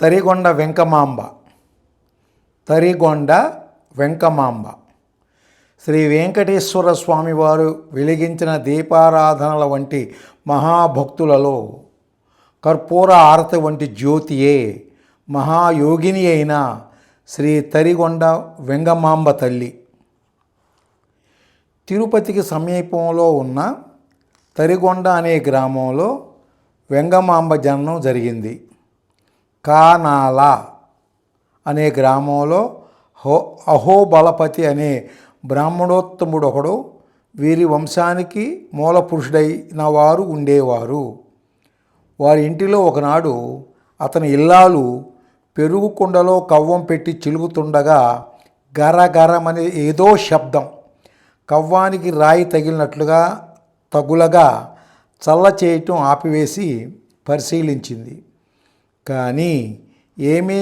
తరిగొండ వెంకమాంబ. తరిగొండ వెంకమాంబ. శ్రీ వెంకటేశ్వర స్వామివారు వెలిగించిన దీపారాధనల వంటి మహాభక్తులలో కర్పూర ఆరతి వంటి జ్యోతియే మహాయోగిని అయిన శ్రీ తరిగొండ వెంగమాంబ తల్లి. తిరుపతికి సమీపంలో ఉన్న తరిగొండ అనే గ్రామంలో వెంగమాంబ జననం జరిగింది. కానాలా అనే గ్రామంలో హో అహోబలపతి అనే బ్రాహ్మణోత్తముడు ఒకడు వీరి వంశానికి మూల పురుషుడైన వారు ఉండేవారు. వారి ఇంటిలో ఒకనాడు అతని ఇల్లాలు పెరుగు కుండలో కవ్వం పెట్టి చిలుగుతుండగా గరగరమనే ఏదో శబ్దం కవ్వానికి రాయి తగిలినట్లుగా తగులగా చల్ల చేయటం ఆపివేసి పరిశీలించింది. కానీ ఏమీ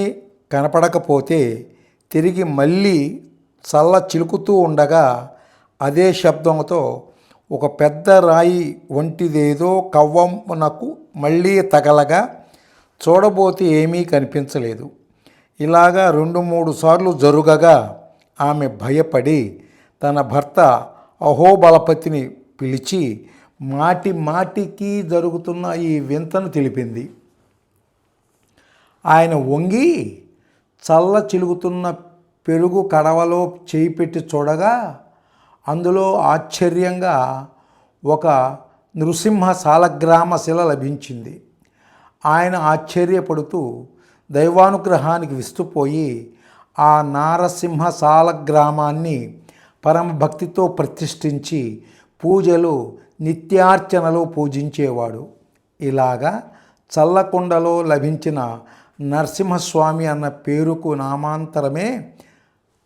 కనపడకపోతే తిరిగి మళ్ళీ చల్ల చిలుకుతూ ఉండగా అదే శబ్దంతో ఒక పెద్ద రాయి వంటిదేదో కవ్వమునకు మళ్ళీ తగలగా చూడబోతే ఏమీ కనిపించలేదు. ఇలాగా రెండు మూడు సార్లు జరుగగా ఆమె భయపడి తన భర్త అహోబలపతిని పిలిచి మాటి మాటికి జరుగుతున్న ఈ వింతను తెలిపింది. ఆయన వంగి చల్ల చిలుగుతున్న పెరుగు కడవలో చేయి పెట్టి చూడగా అందులో ఆశ్చర్యంగా ఒక నృసింహ సాలగ్రామ శిల లభించింది. ఆయన ఆశ్చర్యపడుతూ దైవానుగ్రహానికి విస్తుపోయి ఆ నారసింహ సాలగ్రామాన్ని పరమభక్తితో ప్రతిష్ఠించి పూజలు నిత్యార్చనలో పూజించేవాడు. ఇలాగా చల్లకొండలో లభించిన నరసింహస్వామి అన్న పేరుకు నామాంతరమే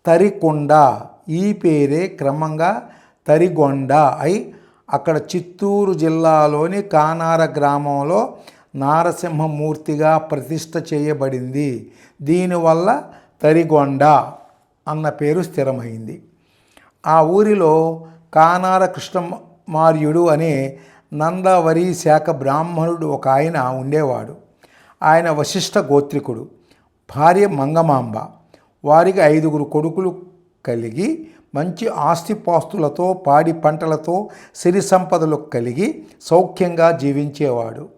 తరికొండ. ఈ పేరే క్రమంగా తరిగొండ అయి అక్కడ చిత్తూరు జిల్లాలోని కానార గ్రామంలో నారసింహమూర్తిగా ప్రతిష్ట చేయబడింది. దీనివల్ల తరిగొండ అన్న పేరు స్థిరమైంది. ఆ ఊరిలో కానార కృష్ణమార్యుడు అనే నందవరి శాఖ బ్రాహ్మణుడు ఒక ఆయన ఉండేవాడు. ఆయన వశిష్ఠ గోత్రికుడు భార్య మంగమాంబ. వారికి ఐదుగురు కొడుకులు కలిగి మంచి ఆస్తిపాస్తులతో పాడి పంటలతో సిరి సంపదలు కలిగి సౌఖ్యంగా జీవించేవాడు.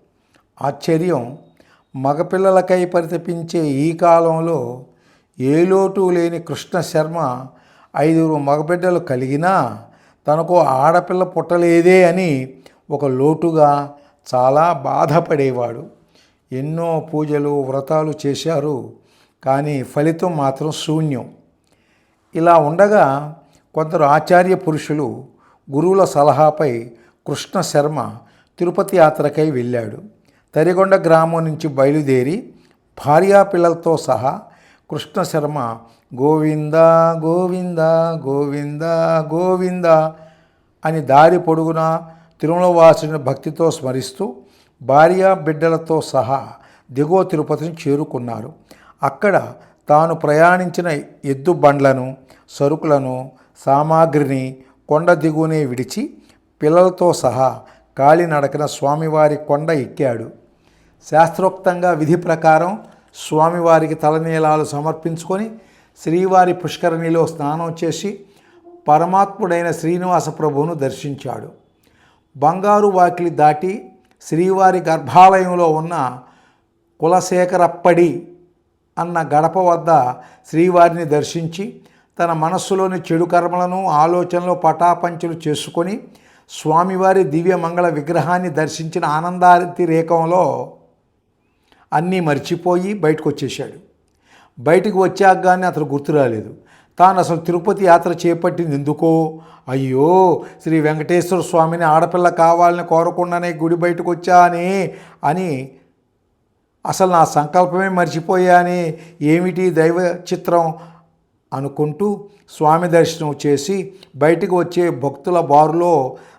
ఆశ్చర్యం! మగపిల్లలకై పరితపించే ఈ కాలంలో ఏ లోటు లేని కృష్ణ శర్మ ఐదుగురు మగబిడ్డలు కలిగినా తనకు ఆడపిల్ల పుట్టలేదే అని ఒక లోటుగా చాలా బాధపడేవాడు. ఎన్నో పూజలు వ్రతాలు చేశారు కానీ ఫలితం మాత్రం శూన్యం. ఇలా ఉండగా కొందరు ఆచార్య పురుషులు గురువుల సలహాపై కృష్ణ శర్మ తిరుపతి యాత్రకై వెళ్ళాడు. తరిగొండ గ్రామం నుంచి బయలుదేరి భార్యా పిల్లలతో సహా కృష్ణ శర్మ గోవింద గోవింద గోవింద గోవింద అని దారి పొడుగునా తిరుమలవాసుని భక్తితో స్మరిస్తూ భార్య బిడ్డలతో సహా దిగువ తిరుపతిని చేరుకున్నారు. అక్కడ తాను ప్రయాణించిన ఎద్దు బండ్లను సరుకులను సామాగ్రిని కొండ దిగువనే విడిచి పిల్లలతో సహా కాలినడకన స్వామివారి కొండ ఎక్కాడు. శాస్త్రోక్తంగా విధి ప్రకారం స్వామివారికి తలనీలాలు సమర్పించుకొని శ్రీవారి పుష్కరిణిలో స్నానం చేసి పరమాత్ముడైన శ్రీనివాస ప్రభువును దర్శించాడు. బంగారు వాకిలి దాటి శ్రీవారి గర్భాలయంలో ఉన్న కులశేఖరప్పడి అన్న గడప వద్ద శ్రీవారిని దర్శించి తన మనస్సులోని చెడు కర్మలను ఆలోచనలు పటాపంచలు చేసుకొని స్వామివారి దివ్య మంగళ విగ్రహాన్ని దర్శించిన ఆనందారతి రేఖంలో అన్నీ మర్చిపోయి బయటకు వచ్చేసాడు బయటికి వచ్చాక కానీ అతను గుర్తు రాలేదు తాను అసలు తిరుపతి యాత్ర చేపట్టింది ఎందుకో? అయ్యో శ్రీ వెంకటేశ్వర స్వామిని ఆడపిల్ల కావాలని కోరకుండానే గుడి బయటకు వచ్చానే అని అసలు నా సంకల్పమే మర్చిపోయాని. ఏమిటి దైవ చిత్రం? అనుకుంటూ స్వామి దర్శనం చేసి బయటకు వచ్చే భక్తుల బారులో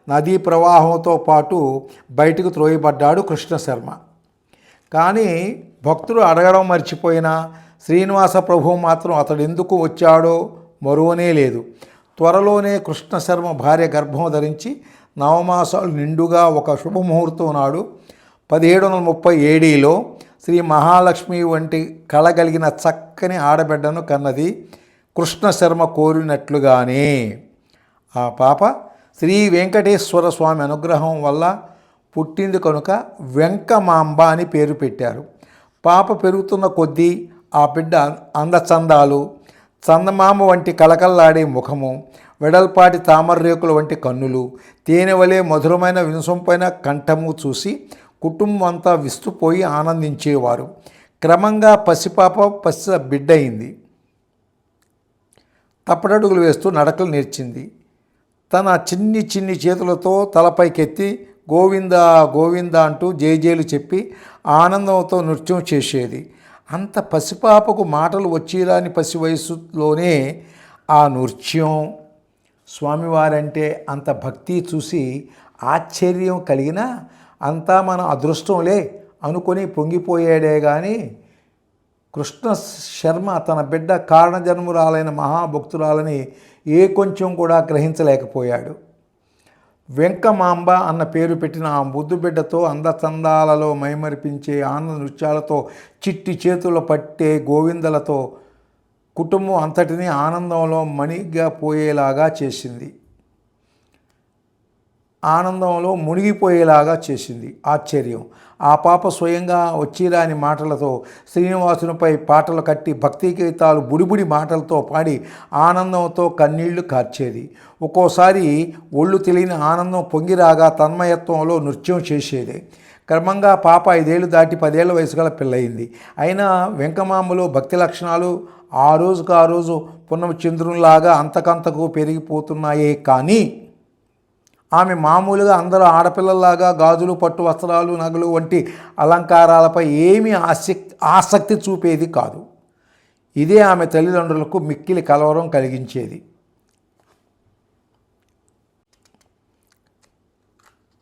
నదీ ప్రవాహంతో పాటు బయటకు త్రోయబడ్డాడు కృష్ణ శర్మ కానీ భక్తులు అడగడం మర్చిపోయినా శ్రీనివాస ప్రభువు మాత్రం అతడు ఎందుకు వచ్చాడో మరువనే లేదు. త్వరలోనే కృష్ణశర్మ భార్య గర్భం ధరించి నవమాసాలు నిండుగా ఒక శుభముహూర్తం నాడు పదిహేడు వందల ముప్పై ఏడీలో శ్రీ మహాలక్ష్మి వంటి కలగలిగిన చక్కని ఆడబిడ్డను కన్నది కృష్ణశర్మ కోరినట్లుగానే. ఆ పాప శ్రీ వెంకటేశ్వర స్వామి అనుగ్రహం వల్ల పుట్టింది కనుక వెంకమాంబ అని పేరు పెట్టారు. పాప పెరుగుతున్న కొద్దీ ఆ బిడ్డ అందచందాలు చందమామ వంటి కలకల్లాడే ముఖము వెడల్పాటి తామరరేకుల వంటి కన్నులు తేనెవలే మధురమైన వినసొంపైన కంఠము చూసి కుటుంబం అంతా విస్తుపోయి ఆనందించేవారు. క్రమంగా పసిపాప పసి బిడ్డ అయింది తప్పటడుగులు వేస్తూ నడకలు నేర్చింది. తన చిన్ని చిన్ని చేతులతో తలపైకెత్తి గోవింద గోవింద అంటూ జయజేలు చెప్పి ఆనందంతో నృత్యం చేసేది. అంత పసిపాపకు మాటలు వచ్చేలాని పసి వయసులోనే ఆ నృత్యం స్వామివారంటే అంత భక్తి చూసి ఆశ్చర్యం కలిగినా అంతా మన అదృష్టంలే అనుకొని పొంగిపోయాడే కానీ కృష్ణ శర్మ తన బిడ్డ కారణజన్మురాలైన మహాభక్తురాలని ఏ కొంచెం కూడా గ్రహించలేకపోయాడు. వెంకమాంబ అన్న పేరు పెట్టిన ఆ ముద్దుబిడ్డతో అందచందాలలో మైమరిపించే ఆనంద నృత్యాలతో చిట్టి చేతులు పట్టే గోవిందలతో కుటుంబం అంతటిని ఆనందంలో మణిగా పోయేలాగా చేసింది. ఆనందంలో మునిగిపోయేలాగా చేసింది. ఆశ్చర్యం. ఆ పాప స్వయంగా వచ్చిరాని మాటలతో శ్రీనివాసునిపై పాటలు కట్టి భక్తి గీతాలు బుడిబుడి మాటలతో పాడి ఆనందంతో కన్నీళ్ళు కార్చేది. ఒక్కోసారి ఒళ్ళు తెలియని ఆనందం పొంగిరాగా తన్మయత్వంలో నృత్యం చేసేది. క్రమంగా పాప ఐదేళ్ళు దాటి పదేళ్ళ వయసు గల పిల్లయింది. అయినా వెంకమామలో భక్తి లక్షణాలు ఆ రోజుకు ఆ రోజు పున్నమ చంద్రునిలాగా అంతకంతకు పెరిగిపోతున్నాయే కానీ ఆమె మామూలుగా అందరూ ఆడపిల్లలాగా గాజులు పట్టు వస్త్రాలు నగలు వంటి అలంకారాలపై ఏమీ ఆసక్తి ఆసక్తి చూపేది కాదు. ఇదే ఆమె తల్లిదండ్రులకు మిక్కిలి కలవరం కలిగించేది.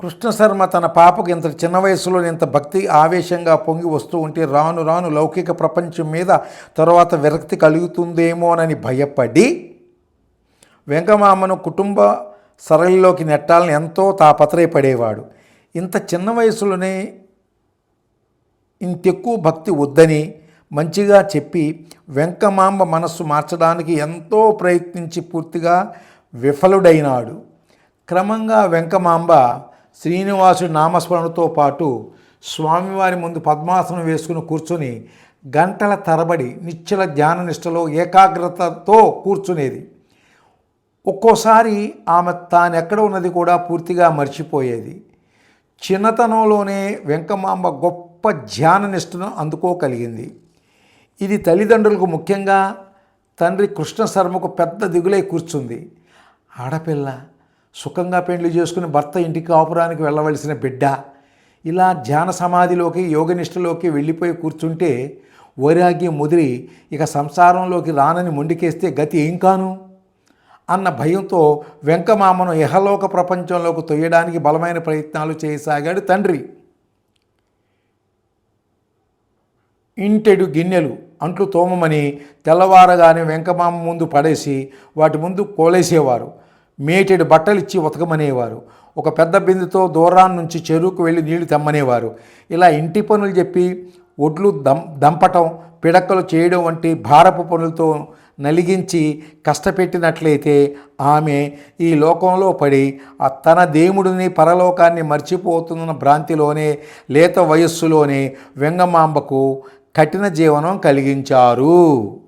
కృష్ణశర్మ తన పాపకు ఇంత చిన్న వయసులో ఇంత భక్తి ఆవేశంగా పొంగి వస్తూ ఉంటే రాను రాను లౌకిక ప్రపంచం మీద తర్వాత విరక్తి కలుగుతుందేమోనని భయపడి వెంకమామను కుటుంబ సరళిలోకి నెట్టాలని ఎంతో తాపత్రయపడేవాడు. ఇంత చిన్న వయసులోనే ఇంతెక్కువ భక్తి వద్దని మంచిగా చెప్పి వెంకమాంబ మనస్సు మార్చడానికి ఎంతో ప్రయత్నించి పూర్తిగా విఫలుడైనాడు. క్రమంగా వెంకమాంబ శ్రీనివాసుడి నామస్మరణతో పాటు స్వామివారి ముందు పద్మాసనం వేసుకుని కూర్చుని గంటల తరబడి నిశ్చల ధ్యాన నిష్టలో ఏకాగ్రతతో కూర్చునేది. ఒక్కోసారి ఆమె తాను ఎక్కడ ఉన్నది కూడా పూర్తిగా మర్చిపోయేది. చిన్నతనంలోనే వెంకమాంబ గొప్ప ధ్యాన నిష్ఠను అందుకోగలిగింది. ఇది తల్లిదండ్రులకు ముఖ్యంగా తండ్రి కృష్ణ శర్మకు పెద్ద దిగులై కూర్చుంది. ఆడపిల్ల సుఖంగా పెండ్లి చేసుకుని భర్త ఇంటికి కాపురానికి వెళ్ళవలసిన బిడ్డ. ఇలా ధ్యాన సమాధిలోకి యోగనిష్టలోకి వెళ్ళిపోయి కూర్చుంటే వైరాగ్యం ముదిరి ఇక సంసారంలోకి రానని మొండికేస్తే గతి ఏం కాను? అన్న భయంతో వెంకమామను ఇహలోక ప్రపంచంలోకి తొయ్యడానికి బలమైన ప్రయత్నాలు చేయసాగాడు తండ్రి. ఇంటెడు గిన్నెలు అంట్లు తోమమని తెల్లవారగానే వెంకమామ ముందు పడేసి వాటి ముందు కోలేసేవారు. మేటెడు బట్టలు ఇచ్చి ఉతకమనేవారు. ఒక పెద్ద బిందుతో దూరాన్ని నుంచి చెరువుకు వెళ్ళి నీళ్ళు తెమ్మనేవారు. ఇలా ఇంటి పనులు చెప్పి ఒడ్లు దం దంపటం పిడక్కలు చేయడం వంటి భారపు పనులతో నలిగించి కష్టపెట్టినట్లయితే ఆమె ఈ లోకంలో పడి తన దేవుడిని పరలోకాన్ని మర్చిపోతున్న భ్రాంతిలోనే లేత వయస్సులోనే వెంగమాంబకు కఠిన జీవనం కలిగించారు.